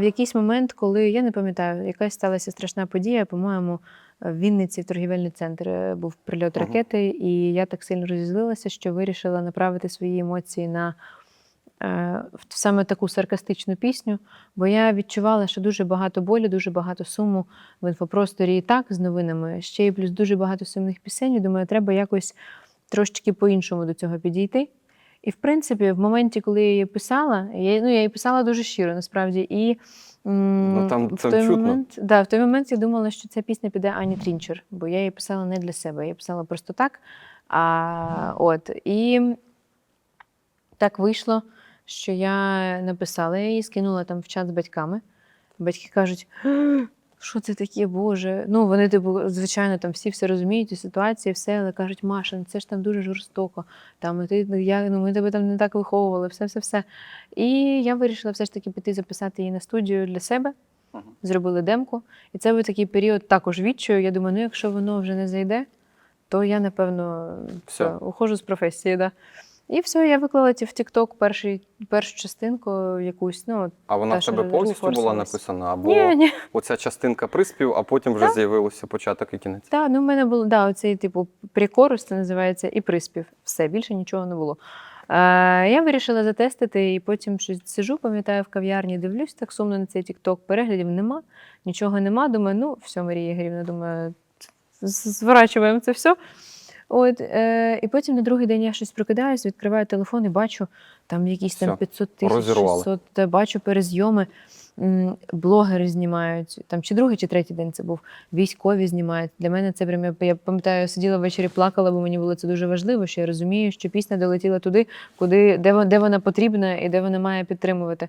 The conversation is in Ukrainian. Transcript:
В якийсь момент, коли я не пам'ятаю, якась сталася страшна подія, по-моєму, в Вінниці в торгівельний центр е, був прильот ракети, і я так сильно розізлилася, що вирішила направити свої емоції на е, саме таку саркастичну пісню, бо я відчувала, що дуже багато болю, дуже багато суму в інфопросторі і так з новинами. Ще й плюс дуже багато сумних пісень. Думаю, треба якось трошечки по-іншому до цього підійти. І, в принципі, в моменті, коли я її писала, я, ну, я її писала дуже щиро, насправді. І Ну, там- в там той чутно. момент, да, в той момент я думала, що ця пісня піде Ані Трінчер, бо я її писала не для себе, я її писала просто так. А, от, і так вийшло, що я написала її, скинула там в чат з батьками. Батьки кажуть, «Е, що це таке, Боже? Ну, вони, типу, звичайно, там всі все розуміють, і ситуація, все, але кажуть, Маша, ну це ж там дуже жорстоко. Там, ти, ну, я, ну, ми тебе там не так виховували, все, все, все. І я вирішила все ж таки піти записати її на студію для себе. Зробили демку. І це був такий період також відчаю. Я думаю, ну якщо воно вже не зайде, то я, напевно, Все. все, ухожу з професії. Да. І все, я виклала ті в TikTok перший, першу частинку якусь. Ну, А вона в тебе повністю була написана? Або ні, ні. оця частинка приспів, а потім вже з'явилося початок і кінець. Так, ну в мене було да, оцей типу прикорус, це називається, і приспів. Все, більше нічого не було. Е, я вирішила затестити, і потім щось сижу, пам'ятаю, в кав'ярні, дивлюсь так сумно на цей TikTok, переглядів нема, нічого нема. Думаю, ну все, Марія Ігорівна, думаю, зворачуємо це все. От, е, і потім на другий день я щось прокидаюсь, відкриваю телефон і бачу там якісь там Всьо, 500 тисяч, 600, та бачу перезйоми. Блогери знімають там чи другий, чи третій день це був. Військові знімають. Для мене це прям, я- пам'ятаю, сиділа ввечері, плакала, бо мені було це дуже важливо, що я розумію, що пісня долетіла туди, куди де, де вона потрібна і де вона має підтримувати.